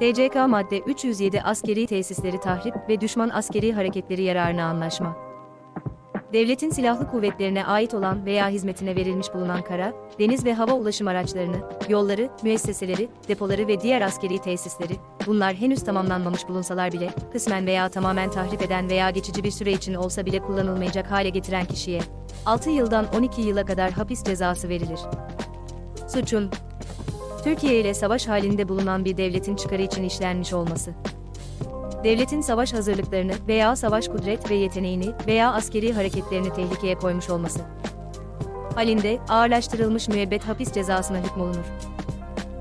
TCK madde 307 askeri tesisleri tahrip ve düşman askeri hareketleri yararına anlaşma. Devletin silahlı kuvvetlerine ait olan veya hizmetine verilmiş bulunan kara, deniz ve hava ulaşım araçlarını, yolları, müesseseleri, depoları ve diğer askeri tesisleri, bunlar henüz tamamlanmamış bulunsalar bile, kısmen veya tamamen tahrip eden veya geçici bir süre için olsa bile kullanılmayacak hale getiren kişiye, 6 yıldan 12 yıla kadar hapis cezası verilir. Suçun, Türkiye ile savaş halinde bulunan bir devletin çıkarı için işlenmiş olması. Devletin savaş hazırlıklarını veya savaş kudret ve yeteneğini veya askeri hareketlerini tehlikeye koymuş olması. Halinde ağırlaştırılmış müebbet hapis cezasına hükmolunur.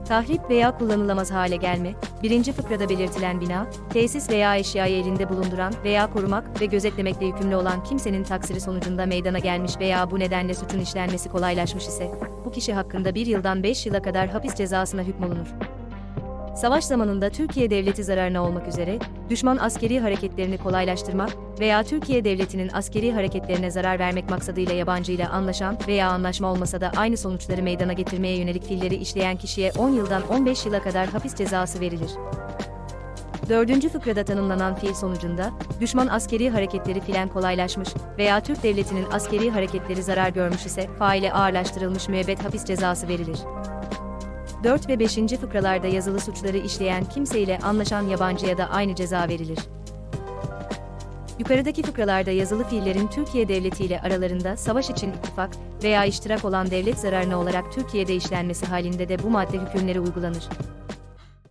Tahrip veya kullanılamaz hale gelme, birinci fıkrada belirtilen bina, tesis veya eşyayı elinde bulunduran veya korumak ve gözetlemekle yükümlü olan kimsenin taksiri sonucunda meydana gelmiş veya bu nedenle suçun işlenmesi kolaylaşmış ise, bu kişi hakkında bir yıldan 5 yıla kadar hapis cezasına hükmolunur. Savaş zamanında Türkiye Devleti zararına olmak üzere, düşman askeri hareketlerini kolaylaştırmak veya Türkiye Devleti'nin askeri hareketlerine zarar vermek maksadıyla yabancıyla anlaşan veya anlaşma olmasa da aynı sonuçları meydana getirmeye yönelik fiilleri işleyen kişiye 10 yıldan 15 yıla kadar hapis cezası verilir. Dördüncü fıkrada tanımlanan fiil sonucunda, düşman askeri hareketleri fiilen kolaylaşmış veya Türk Devleti'nin askeri hareketleri zarar görmüş ise faile ağırlaştırılmış müebbet hapis cezası verilir. 4 ve 5. fıkralarda yazılı suçları işleyen kimse ile anlaşan yabancıya da aynı ceza verilir. Yukarıdaki fıkralarda yazılı fiillerin Türkiye Devleti ile aralarında savaş için ittifak veya iştirak olan devlet zararına olarak Türkiye'de işlenmesi halinde de bu madde hükümleri uygulanır.